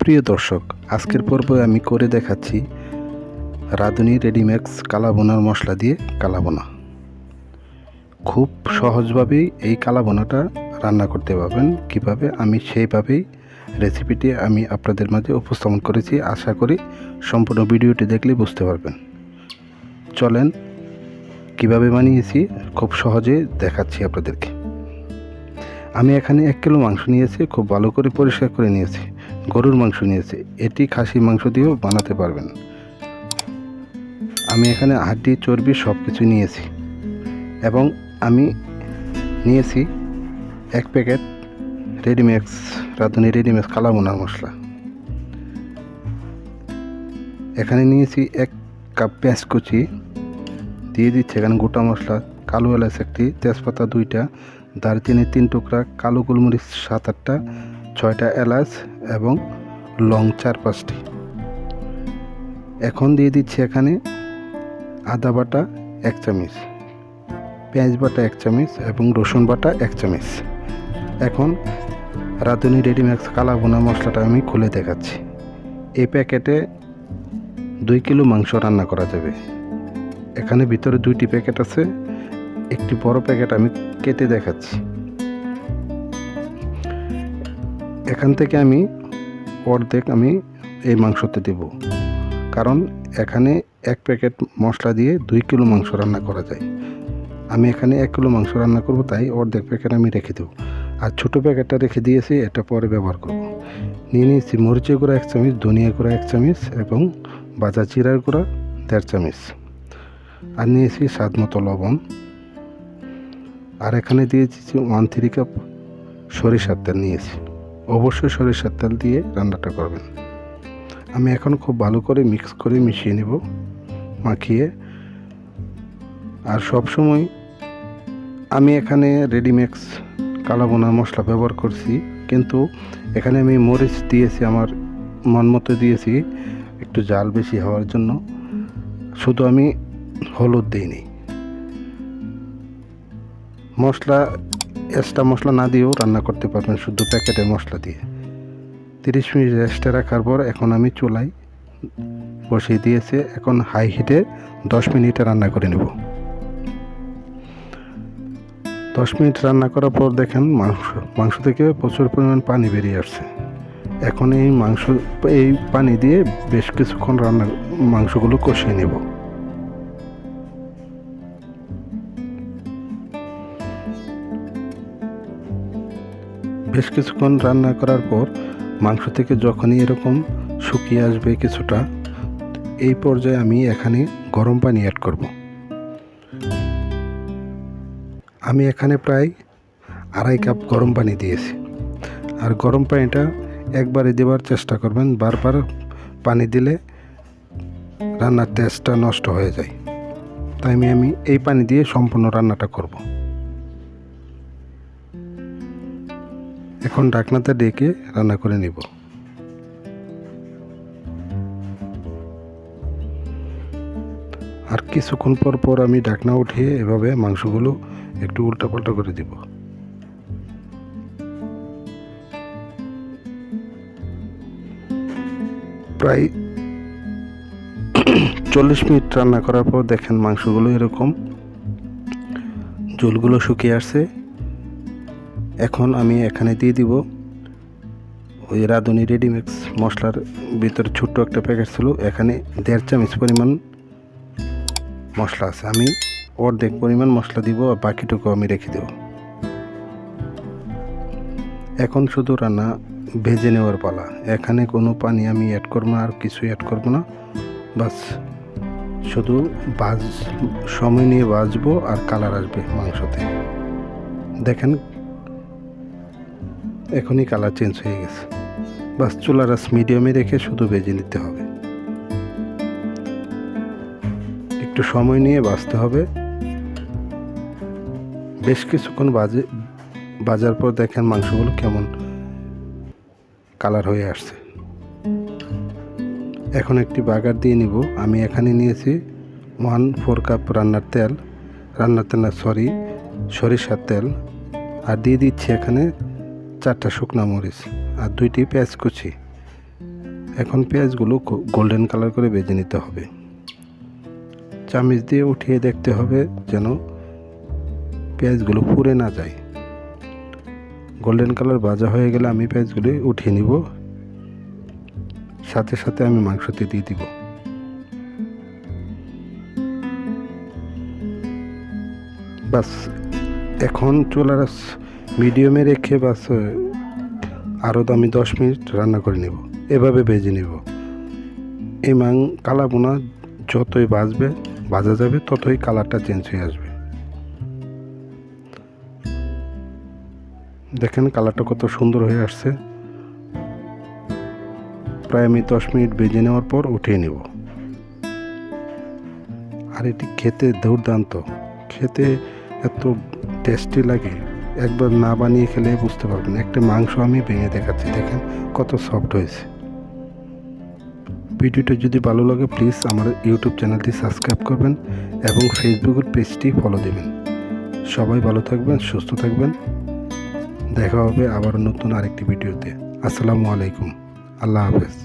প্রিয় দর্শক, আজকের পর্বে আমি করে দেখাচ্ছি রাঁধুনি রেডিম্যাক্স কালাবোনার মশলা দিয়ে কালাবোনা। খুব সহজভাবেই এই কালাবোনাটা রান্না করতে পারবেন, কীভাবে আমি সেইভাবেই রেসিপিটি আমি আপনাদের মাঝে উপস্থাপন করেছি। আশা করি সম্পূর্ণ ভিডিওটি দেখলে বুঝতে পারবেন। চলেন, কীভাবে বানিয়েছি খুব সহজে দেখাচ্ছি আপনাদেরকে। আমি এখানে এক কিলো মাংস নিয়েছি, খুব ভালো করে পরিষ্কার করে নিয়েছি। গরুর মাংস নিয়েছি। এটি খাসি মাংস দিয়েও বানাতে পারবেন। আমি এখানে হাড্ডি, চর্বি সব কিছু নিয়েছি। এবং আমি নিয়েছি এক প্যাকেট রেডিমেক্স রাঁধুনি রেডিমেক্স কালাবোনার মশলা। এখানে নিয়েছি এক কাপ পেঁয়াজ কুচি। দিয়ে দিচ্ছে এখানে গোটা মশলা, কালো এলাচ একটি, তেজপাতা দুইটা দারচিনি তিন টুকরা, কালো গোলমরিচ সাত আটটা, ছয়টা এলাচ এবং লং চার পাঁচটি এখন দিয়ে দিচ্ছি এখানে আদা বাটা এক চামচ, পেঁয়াজ বাটা এক চামচ এবং রসুন বাটা এক চামচ। এখন রাঁধুনি রেডিম্যাক্স কালা বোনা মশলাটা আমি খুলে দেখাচ্ছি। এই প্যাকেটে দুই কিলো মাংস রান্না করা যাবে। এখানে ভিতরে দুইটি প্যাকেট আছে, একটি বড় প্যাকেট আমি কেটে দেখাচ্ছি। এখান থেকে আমি অর্ধেক আমি এই মাংসতে দেব। কারণ এখানে এক প্যাকেট মশলা দিয়ে দুই কিলো মাংস রান্না করা যায়। আমি এখানে এক কিলো মাংস রান্না করব, তাই অর্ধেক প্যাকেট আমি রেখে দেবো। আর ছোটো প্যাকেটটা রেখে দিয়েছি, এটা পরে ব্যবহার করব। নিয়ে নিয়েছি মরিচের গুঁড়া এক চামচ, ধনিয়া গুঁড়া এক চামচ এবং বাজা জিরার গুঁড়া দেড় চামচ। আর নিয়েছি স্বাদ মতো লবণ। আর এখানে দিয়েছি ওয়ান থ্রি কাপ সরিষার তেল নিয়েছি। অবশ্যই সরিষার তেল দিয়ে রান্নাটা করবেন। আমি এখন খুব ভালো করে মিক্স করে মিশিয়ে নেব, মাখিয়ে। আর সব সময় আমি এখানে রেডিমেক্স কালাবোনা মশলা ব্যবহার করছি, কিন্তু এখানে আমি মরিচ দিয়েছি, আমার মন মতো দিয়েছি, একটু জাল বেশি হওয়ার জন্য। শুধু আমি হলুদ দিইনি। মশলা এক্সট্রা মশলা না দিয়েও রান্না করতে পারবেন শুধু প্যাকেটের মশলা দিয়ে। তিরিশ মিনিট রেস্টে রাখার পর এখন আমি চুলাই বসিয়ে দিয়েছি, এখন হাই হিটে দশ মিনিটে রান্না করে নেব। দশ মিনিট রান্না করার পর দেখেন মাংস মাংস থেকে প্রচুর পরিমাণ পানি বেরিয়ে আসছে। এখন এই মাংস, এই পানি দিয়ে বেশ কিছুক্ষণ রান্না, মাংসগুলো কষিয়ে নেব। বেশ কিছুক্ষণ রান্না করার পর মাংস থেকে যখনই এরকম শুকিয়ে আসবে কিছুটা, এই পর্যায়ে আমি এখানে গরম পানি অ্যাড করব। আমি এখানে প্রায় আড়াই কাপ গরম পানি দিয়েছি। আর গরম পানিটা একবারে দেওয়ার চেষ্টা করবেন, বারবার পানি দিলে রান্নার টেস্টটা নষ্ট হয়ে যায়। তাই আমি আমি এই পানি দিয়ে সম্পূর্ণ রান্নাটা করব। এখন ডাকনাতে ডেকে রান্না করে নিব। আর কিছুক্ষণ পর পর আমি ডাকনা উঠিয়ে এভাবে মাংসগুলো একটু উল্টাপাল্টা করে দিব। প্রায় চল্লিশ মিনিট রান্না করার পর দেখেন মাংসগুলো এরকম, ঝোলগুলো শুকিয়ে আসছে। এখন আমি এখানে দিয়ে দিব ওই রাঁধুনি রেডিমিক্স মশলার ভিতরে ছোট্ট একটা প্যাকেট ছিল। এখানে দেড় চামচ পরিমাণ মশলা আছে। আমি অর্ধেক পরিমাণ মশলা দিব আর বাকিটুকু আমি রেখে দেব। এখন শুধু রান্না ভেজে নেওয়ার পালা। এখানে কোনো পানি আমি অ্যাড করব না, আর কিছুই অ্যাড করব না। বাস, শুধু বাজ, সময় নিয়ে বাজবো আর কালার আসবে মাংসতে। দেখেন এখনই কালার চেঞ্জ হয়ে গেছে। বাস চুলার আস মিডিয়ামে রেখে শুধু ভেজে নিতে হবে। একটু সময় নিয়ে বাজতে হবে। বেশ কিছুক্ষণ বাজে, বাজার পর দেখেন মাংসগুলো কেমন কালার হয়ে আসছে। এখন একটি বাগার দিয়ে নিব। আমি এখানে নিয়েছি ওয়ান ফোর কাপ রান্নার তেল। রান্নার তেল সরি, সরিষার তেল। আর দিয়ে দিচ্ছি এখানে চারটা শুকনা মরিচ আর দুইটি পেঁয়াজ কুচি। এখন পেঁয়াজগুলো গোল্ডেন কালার করে বেজে নিতে হবে। চামিচ দিয়ে উঠিয়ে দেখতে হবে যেন পেঁয়াজগুলো পুড়ে না যায়। গোল্ডেন কালার ভাজা হয়ে গেলে আমি পেঁয়াজগুলি উঠিয়ে নিব। সাথে সাথে আমি মাংসতে দিয়ে দিব। বাস, এখন চুলার মিডিয়ামে রেখে বাস আরও আমি দশ মিনিট রান্না করে নেব। এভাবে ভেজে নেব। এই মাং কালা বোনা যতই বাজবে ভাজা যাবে, ততই কালারটা চেঞ্জ হয়ে আসবে। দেখেন কালারটা কত সুন্দর হয়ে আসছে। প্রায় আমি দশ মিনিট বেজে নেওয়ার পর উঠিয়ে নেব। আর এটি খেতে দুর্দান্ত। খেতে এত টেস্টি লাগে। একবার না বানিয়ে খেলে বুঝতে পারবেন। একটা মাংস আমি ভেঙে দেখাচ্ছি, দেখেন কত সফট হয়েছে। ভিডিওটা যদি ভালো লাগে প্লিজ আমার ইউটিউব চ্যানেলটি সাবস্ক্রাইব করবেন এবং ফেসবুকের পেজটি ফলো দেবেন। সবাই ভালো থাকবেন, সুস্থ থাকবেন। দেখা হবে আবার নতুন আরেকটি ভিডিওতে। আসসালামু আলাইকুম। আল্লাহ হাফেজ।